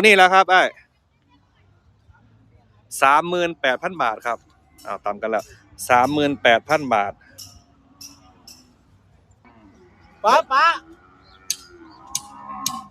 ตัวนี้แล้วครับไอ้สามหมื่นแปดพันบาทครับอ้าวตามกันแล้วสามหมื่นแปดพันบาทป้าป้า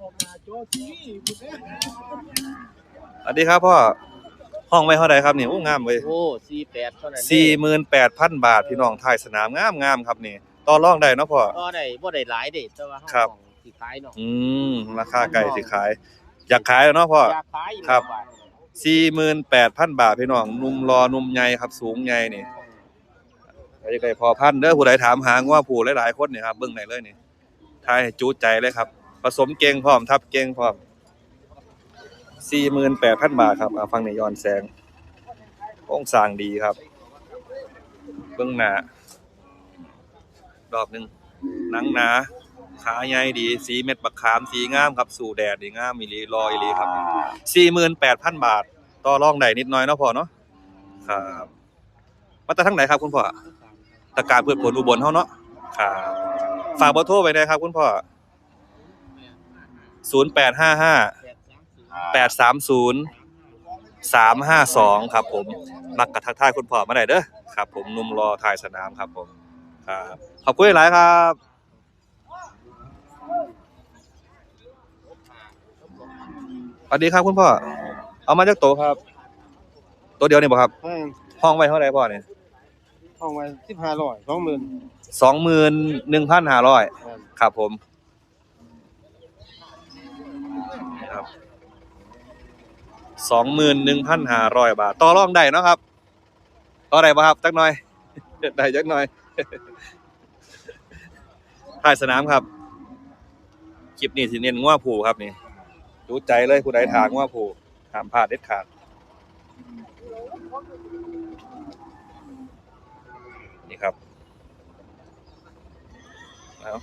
ออกมาโจทีคุณเอ๊ะสวัสดีครับพ่อ ห้องไว้เท่าไหร่ครับนี่โอ้งามเว้ยโอ้สี่แปดเท่านั้นสี่หมื่นแปดพันบาทพี่น้องถ่ายสนามงามงามครับนี่ต่อรองได้เนาะพ่อก็ได้บ่ได้หลายเด็ดแต่ว่าครับห้องสิขายเนาะอืมราคาไก่สิขาย อยากขายแล้วเนาะพ่อ อยากขายอยู่ครับแล้วาทสี่หมื่นแปดพันบาทพี่น้องหนุ่มรอหนุ่มใหญ่ครับ สูงใหญ่นี่ไอ้ไก่พอพันเด้อผู้ใดถามหาว่าผู้หลายๆคนเนี่ยครับเบิ่งไหนเลยนี่ทายให้จูใจเลยครับ ผสมเก่งพร้อมทับเก่งพร้อมสี่หมื่นแปดพันบาทครับเอาฟังในย้อนแสงโค้งสร้างดีครับ เบื้องหน้ารอบหนึ่งหนังหนา ขาใหญ่ดี สีเม็ดบักขามสีงามครับสู่แดดดีงามมีลีลอยลีครับสี่หมื่นแปดพันบาท ต่อรองได้นิดหน่อยเนาะพ่อเนาะครับมาจากทางไหนครับคุณพ่อตะการเพื่อผลอุบลเฮาเนาะครับฝากเบอร์โทรไปนะครับคุณพ่อศูนย์แปดห้าห้าแปดสามศูนย์สามห้าสองครับผมมักกะทักทายคุณพ่อมาได้เด้อครับ ผมหนุ่มรอถ่ายสนามครับผมครับขอบคุณหลายครับ วัสดีครับคุณพ่อ เอามาจากโตะครับ ตัวเดียวนี่บ่ครับอืมห้องไว้เท่าไหร่พ่อเนี่ยห้องไว้สิบห้าร้อยสองหมื่นสองหมื่นหนึ่งพันห้าร้อยครับผมครับสองหมื่นหนึ่งพันห้าร้อยบาท ต่อรองได้เนาะครับ ต่อได้ป่ะครับ จักหน่อย ได้จักหน่อย ถ่ายสนามครับ คลิปนี้สิเน้นง่วผูครับนี่ รู้ใจเลยผู้ใดทางง่วผูห้ามพลาดเด็ดขาดนี่ครับเอา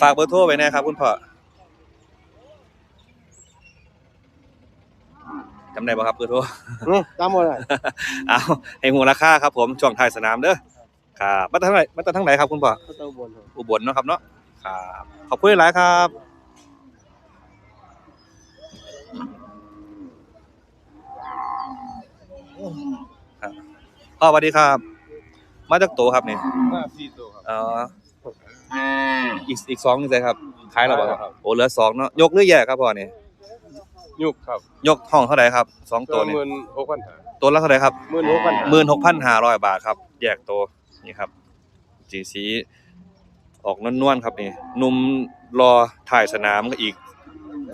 ฝากเบอร์โทรไว้นะครับ คุณพ่อจำได้ป่ะครับเบอร์โทรนี่ตามหมดเลยเอาให้หัวราคาครับผมช่วงท้ายสนามเด้อครับมาตั้งไหนมาตั้งไหนครับคุณพ่อก็ต้องบนอุบลเนาะครับเนาะครับขอบคุณหลายครับ ครับพ่อสวัสดีครับ มาจากโตครับนี่มาสี่ตัวครับ เอ่ออีกอีกสองนี่ใช่ครับขายแล้วบ่คขายแล้รับวครับ โอ้เหลือสองเนาะยกหรือแยกครับพ่อนี่ยุกครับยกห้องเท่าไหร่ครับสองตัตัววนี่หมื่นหกพันห้าตัวละเท่าไหร่ครับหมื่นหกพันหมื่นหกพันห้าร้อยบาทครับ แยกตัวนี่ครับสีสีออกนวลๆครับนี่หนุ่มรอถ่ายสนามก็อีก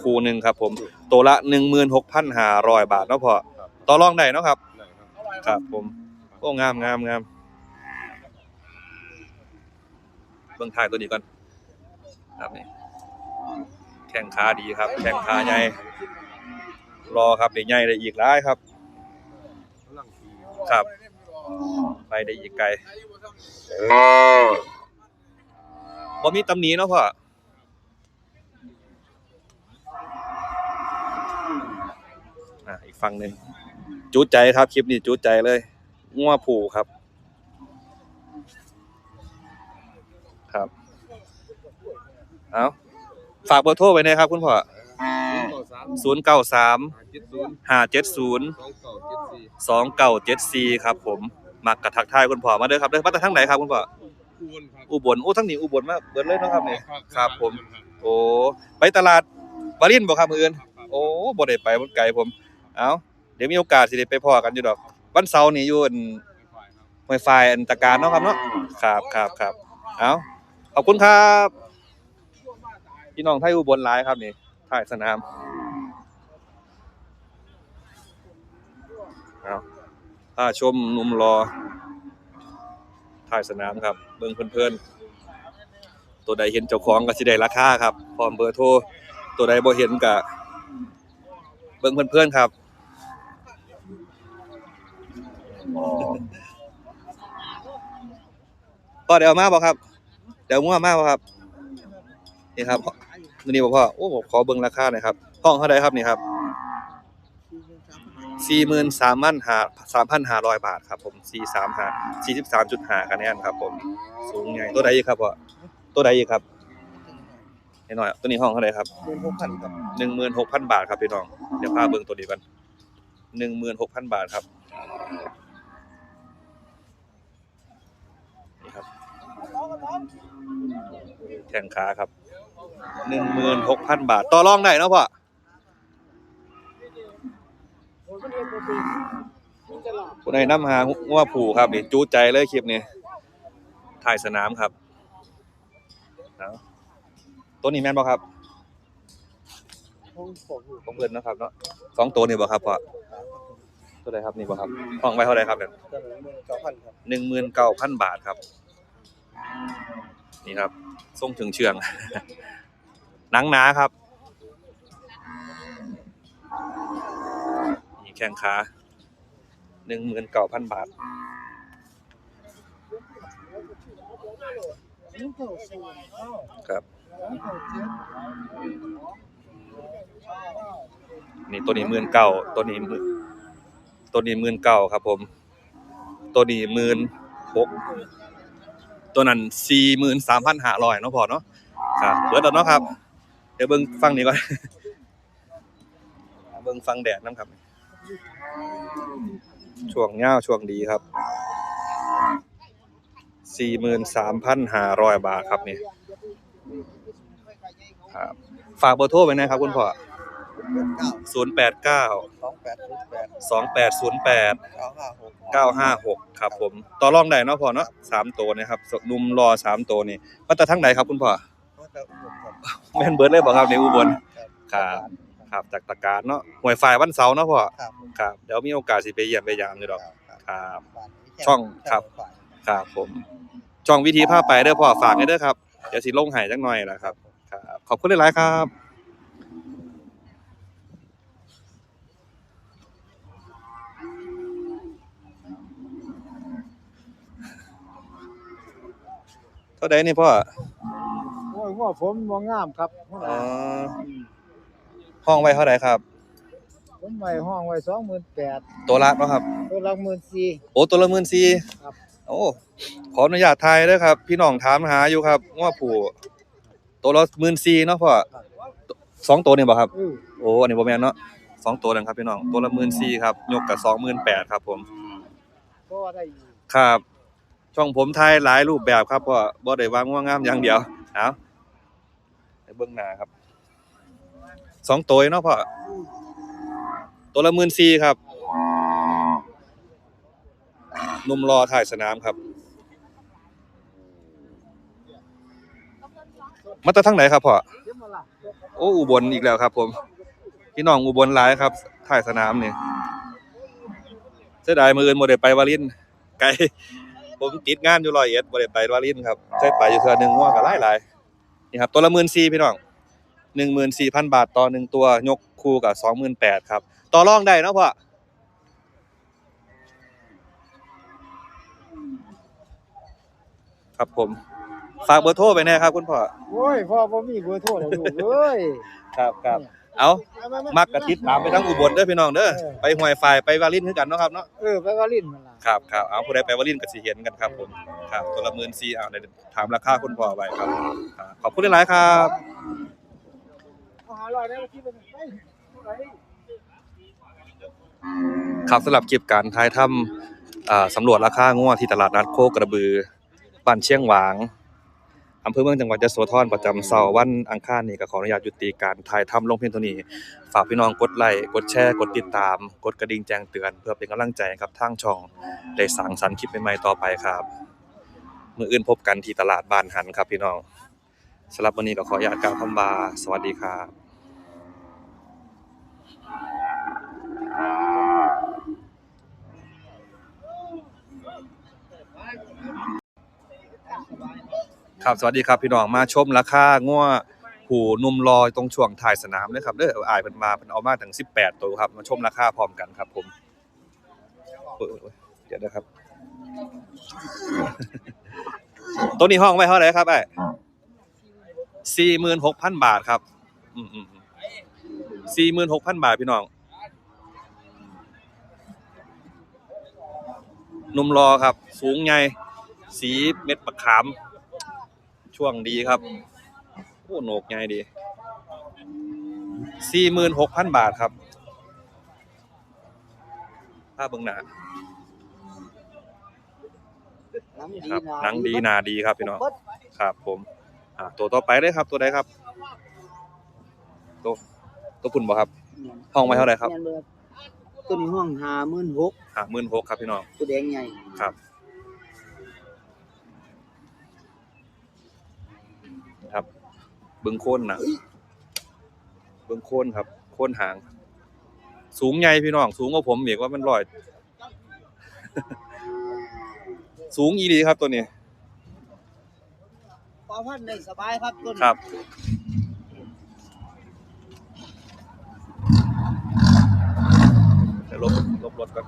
คู่หนึ่งครับ ผม ตัวละหนึ่งหมื่นหกพันห้าร้อยบาทเนาะพอต่อรองได้เนาะครับได้ ครับครับผมโอ้งามงามงามเบื้องท้ายตัวนี้ก่อนครับนี่แข้งขาดีครับ แข้งขาใหญ่รอครับเดี๋ยวใหญ่ได้อีกหลายครับ ครับ ไปได้อีกไกลบ่มีตำหนิเนาะพ่ออะอีกฝั่งหนึ่ง จูดใจครับคลิปนี้จูดใจเลยงัวผูครับ ครับเอาฝากเบอร์โทรไว้นะครับคุณพ่อสามศูนย์เก้าสามเจ็ดศูนย์ห้าเจ็ดศูนย์สองเก้าเจ็ดสี่สองเก่าเจ็ดซีครับผมมักกระทักทายคุณพ่อมาเด้อครับเด้อมาจากทางไหนครับคุณพ่อคูณครับอุบลโอ้ทั้งนี้อุบลมาเบิดเลยเนาะครับนี่ครับผมครับโอ้ไปตลาดวารินบ่ครับมื้ออื่นโอ้บ่ได้ไปมันไกลผม เอ้า เดี๋ยวมีโอกาสสิได้ไปพ้อกันอยู่ดอก วันเสาร์นี่อยู่อันไวไฟอันตะการเนาะครับเนาะครับครับครับเอาขอบคุณครับพี่น้องไทยอุบลหลายครับนี่ถ่ายสนามเอาถ้าชมนุ่มรอถ่ายสนามครับ เบิ่งเพื่อนๆ ตัวใดเห็นเจ้าของก็สิได้ราคาครับ พร้อมเบอร์โทร ตัวใดบ่เห็นก็เบิ่งเพื่อนๆครับ พ่อเดี๋ยวเอามาบ่ครับ เดี๋ยวมั่วมาบ่ครับ นี่ครับตัวนี้บ่พ่อโอ้ผมขอเบิ่งราคาหน่อยครับห้องเท่าใดครับนี่ครับ43,500บาทครับผม435 43.5คะแนนครับ ผม สูงใหญ่ตัวใดอีกครับพ่อตัวใดอีกครับนิดหน่อยตัวนี้ห้องเท่าไหร่ครับหมื่นหกพันครับหนึ่งหมื่นหกพันบาทครับพี่น้อง เดี๋ยวพาเบิ่งตัวนี้กันหนึ่งหมื่นหกพันบาทครับนี่ครับ แข่งขาครับหนึ่งหมื่นหกพันบาท ต่อรองได้เนาะพ่อผู้ใดนำหางัวผูครับนี่จูใจเลยคลิปนี้ถ่ายสนามครับตัวนี้แม่นบ่ครับห้องผมของเพิ่นนะครับเนาะสองตัวนี่บ่ครับพ่อตัวใดครับนี่บ่ครับห้องไว้เท่าไรครับเนี่ยหนึ่งหมื่นเก้าพันบาทครับ นี่ครับส่งถึงเชืองหนังหนาครับนี่แข้งขาหนึ่งหมื่นเก้าพันบาทครับนี่ตัวนี้หมื่นเก้าตัวนี้มื่ตัวนี้หมื่นเก้าครับผม ตัวนี้หมื่นหก ตัวนั้นสี่หมื่นสามพันห้าร้อยเนาะพอเนาะครับเบิดแล้วเนาะครับ เดี๋ยวเบิ่งฟังนี้ก่อนเบิ่งฟังแดดน้ำครับ ช่วงเงาวช่วงดีครับสี่หมื่นสามพันห้าร้อยบาทครับนี่ครับฝากเบอร์โทรไว้นะครับคุณพ่อ ศูนย์แปดเก้าสองแปดศูนย์แปดสองแปดศูนย์แปดเก้าห้าหกเก้าห้าหกครับผมต่อรองได้เนาะพ่อเนาะสามตัวนะครับหนุ่มรอสามตัวนี่มาแต่ทั้งไหนครับคุณพ่อก็จะอุดมครับแม่นเบิร์ดเลยบอกครับในอุบลครับครับจากตะการเนาะหวยฝ่ายวันเสาร์เนาะพ่อครับครับเดี๋ยวมีโอกาสสิไปเยี่ยมไปยามอยู่ดอกครับบ้านนี้แค่ช่องครับฝ่ายครับผมช่องวิธีภาพไปเด้อพ่อฝากให้เด้อครับเดี๋ยวสิลงให้จักหน่อยล่ะครับครับขอบคุณหลายๆครับ ท่าใดนี่พ่อโอ้ยว่าผมมองงามครับอ๋อห้องไว้เท่าไหร่ครับ ผมไว้ห้องไว้สองหมื่นแปดตัวละเนาะครับ ตัวละหมื่นสี่โอ้ตัวละหมื่นสี่ครับโอ้ขออนุญาตทายเด้อครับ พี่น้องถามหาอยู่ครับว่าผู้ตัวละหมื่นสี่เนาะพ่อสองตัวนี่บ่ครับเออโอ้อันนี้บ่แม่นเนาะสองตัวนั่นครับพี่น้องตัวละหมื่นสี่ครับยกกับสองหมื่นแปดครับผมก็ได้อยู่ครับ ช่องผมถ่ายหลายรูปแบบครับพ่อบ่ได้วางว่างามอย่างเดียวเอาเบิ่งหน้าครับสองตัวเนาะพ่อตัวละหมื่นสี่ครับนุ่มรอถ่ายสนามครับ มาจากทางไหนครับพ่อเดี๋ยวมาละโอ้อุบลอีกแล้วครับ ผมพี่น้องอุบลหลายครับถ่ายสนามนี่เสียดายมืออื่นบ่ได้ไปวารินไกล ผมติดงานอยู่ร้อยเอ็ดบ่ได้ไปวารินครับใช้ไปอยู่เทื่อหนึงว่าก็หลายหลายๆนี่ครับตัวละ14,000พี่น้อง14,000 บาทต่อหนึ่งตัวยกคู่กับ28,000ครับต่อรองได้เนาะพ่อครับผมฝากเบอร์โทรไปแน่ครับคุณพ่อโอ้ยพ่อผมมีเบอร์โทรแล้วลูกเอ้ย ครับครับ เอามักกะติดตามไปทั้งอุบลเด้อพี่น้องเด้อเออไปห้วยฝ่ายไปวารินคือกันเนาะครับเนาะเออไปวาลินมันละครับครับเอาผู้ใดไปวารินก็สิเห็นกันครับผมครับตัวละ14,000เอาเดี๋ยวถามราคาคุณพ่อไว้ครับครับ ขอบคุณหลายๆครับเอาหาร้อยได้ที่เป็นไปไปครับสำหรับคลิปการถ่ายทำอ่าสำรวจราคางัวที่ตลาดนัดโคกระบือบ้านเชียงหวาง อำเภอเมืองจังหวัดยโสธรประจำเสาร์วันอังคารนี้ก็ขออนุญาตยุติการถ่ายทำลงเพียงเท่านี้ ฝากพี่น้องกดไลค์กดแชร์ กดติดตาม กดกระดิ่งแจ้งเตือน เพื่อเป็นกำลังใจครับทางช่องได้สั่งสรรค์คลิปใหม่ๆต่อไปครับมื่ออื่นพบกันที่ตลาดบ้านหันครับพี่น้องสำหรับวันนี้ก็ขออนุญาตกล่าวคำบาสวัสดีครับ ครับสวัสดีครับพี่น้องมาชมราคางัวหูนุ่มลอยตรงช่วงถ่ายสนามเลยครับเด้ออายเพิ่นมาเพิ่นเอามาถึง 18 ตัวครับ มาชมราคาพร้อมกันครับผมโอ้โอ้ยโอ้ยเดี๋ยวนะครับ ตัวนี้ห้องไว้เท่าไหร่ครับไอ้สี่หมื่นหกพันบาทครับ อืมอืมสี่หมื่นหกพันบาทพี่น้องนุ่มรอครับ สูงใหญ่สีเม็ดมะขาม ช่วงดีครับโอ้โหนกใหญ่ดีสี่หมื่นหกพันบาทครับภาพเบื้องหน้าหนังดีครับนะหนังดีหนาดีครับพี่น้องเบิดครับผมอ่าตัวต่อไปเลยครับตัวใดครับ ตัวตัวปุ่นบ่ครับ ห้องไว้เท่าไหร่ครับแม่นเบิดตัวนี้ห้องห้าหมื่นหกห้าหมื่นหกครับพี่น้องตัวแดงใหญ่ครับครับ เบิ้งโคนนะเบิ้งโคนครับ โคนหาง สูงใหญ่พี่น้อง สูงกว่าผมอีกว่ามันลอย สูงอีดีครับตัวนี้พอพันได้สบายครับตัวนี้ครับเดี๋ยวลบลบรถก่อน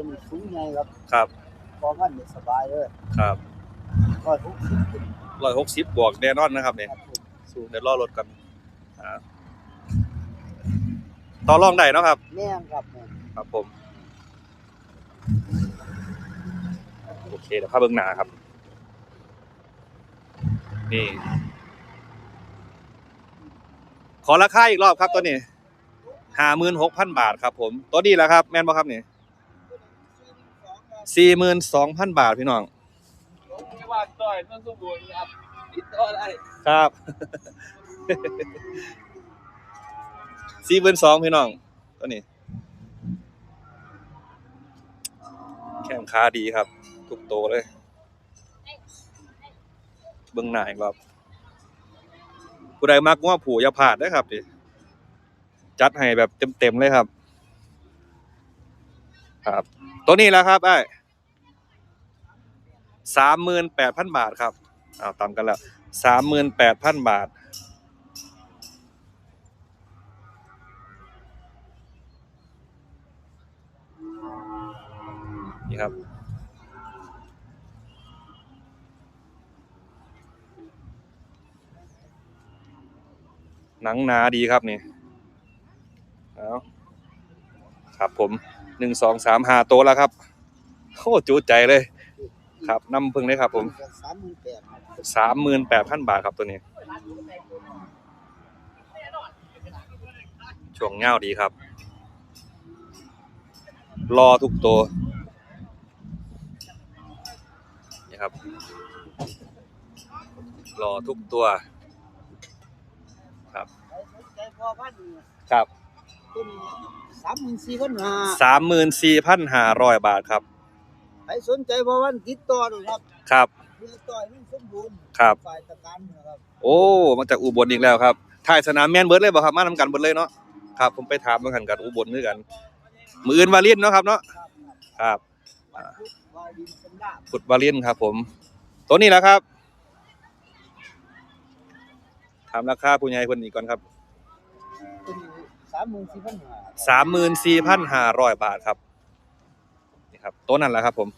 ตัวนี้สูงใหญ่ครับครับพอพันได้สบายเลยครับร้อยหกสิบขึ้นร้อยหกสิบบวกแน่นอนนะครับเนี่ยครับผมสูงเดี๋ยวรอรถกันอ่าต่อรองได้เนาะครับ แม่นครับแม่นครับผม โอเคเดี๋ยวภาพเบื้องหน้าครับ นี่ ขอราคาอีกรอบครับตัวนี้ห้าหมื่นหกพันบาทครับผม ตัวนี้แหละครับ แม่นบ่ครับนี่ สี่หมื่นสองพันบาทพี่น้องที่ว่าต่อยนั่นสมบูรณ์ครับติดต่ออะไรครับสี่หมื่นสองพี่น้องตัวนี้ แข้งขาดีครับ ทุกโตเลย เบื้องหน้าอีกรอบผู้ใดมักง้อผูอย่าพลาดนะครับดิจัดให้แบบเต็มๆเลยครับ ครับ ตัวนี้แหล้วครับไอ้ สามหมื่นแปดพันบาทครับอ้าวตามกันแล้วสามหมื่นแปดพันบาทนี่ครับหนังหนาดีครับนี่เอาครับผมหนึ่งสองสามหาโตแล้วครับโอ้จูใจเลย ครับน้ำพึ่งเลยครับผมสามหมื่นแปดครับสามหมื่นแปดพันบาทครับตัวนี้ช่วงเง่าดีครับ รอทุกตัวนี่ครับ รอทุกตัว ครับใครสนใจพอพันนี่ครับตัวนี้สามหมื่นสี่พันห้าสามหมื่นสี่พันห้าร้อยบาทครับใค รสนใจพอพันติดต่อดูครับครับมีต่อยมันสมบูรณ์ครับฝ่ายตะการนะครับ โอ้มาจากอุบลอีกแล้วครับถ่ายสนามแม่นเบิร์ดเลยบ่ครับมาทำกันเบิร์ดเลยเนาะครับผมไปถามมากันกันอุบลด้วยกัน มืออื่นวาเลียนเนาะครับเนาะครับครับวัดพุทธวารินสำราบฟุตวาเลียนครับ ผม ตัวนี้แหละครับถามราคาผู้ใหญ่คนนี้ก่อนครับตัวนี้สามหมื่นสี่พันห้าสามหมื่นสี่พันห้าร้อยบาทครับนี่ ครับตัวนั้นแหละครับผม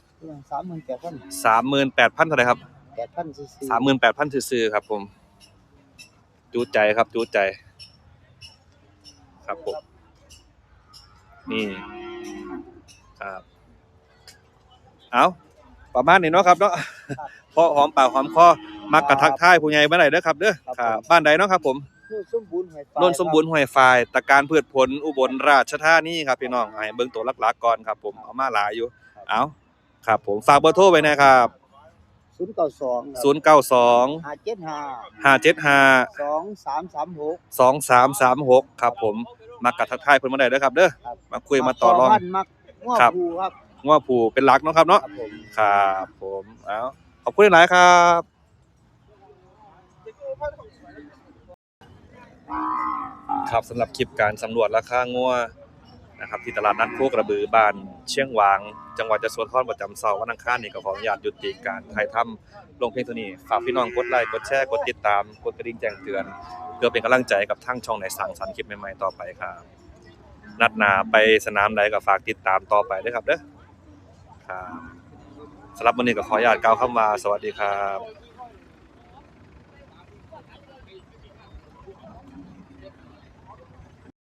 สามหมื่นแปดพันสามหมื่นแปดพันเท่าไหร่ครับแปดพันสี่สามหมื่นแปดพันซื้อๆครับผม จูใจครับ จูใจ ครับผมนี่ครับ เอาประมาณนี้เนาะครับเนาะพอหอมปากหอมคอมักกะทักทายผู้ใหญ่เมื่อไหร่เด้อครับเด้อครับบ้านใดเนาะครับผม นู่นสมบูรณ์หอยฟ้าโนนสมบูรณ์ห้วยฟายตะการพืชผลอุบลราชธานีครับพี่น้องให้เบิ่งตัวหลักๆก่อนครับ ผมเอามาหลายอยู่เอาครับ ผมฝากเบอร์โทรไว้นะครับศูนย์เก้าสอง092 ห้าเจ็ดห้า575 สองสามสามหก 2336 ครับ ผมมักกะทักทายเพิ่นมาได้เด้อครับเด้อครับ มาคุยมาต่อรอง พันมักง้อครับภูครับง้อผู้เป็นหลักเนาะครับเนาะ ครับผม ครับผม เอาขอบคุณหลายๆครับ ครับสำหรับคลิปการสำรวจราคางัวนะครับที่ตลาดนัดโคกระบือบ้านเชียงหวาง จังหวัดยโสธรประจำเสาร์วันอังคารนี่ก็ขออนุญาตหยุดติการถ่ายทำลงเพียงเท่านี้ฝากพี่น้องกดไลค์กดแชร์กดติดตามกดกระดิ่งแจ้งเตือน เพื่อเป็นกำลังใจกับทั้งช่องในสั่งสรรค์คลิปใหม่ๆต่อไปครับนัดหนาไปสนามใดก็ฝากติดตามต่อไปด้วยครับเด้อครับสำหรับวันนี้ก็ขออนุญาตกล่าวคำว่าสวัสดีครับ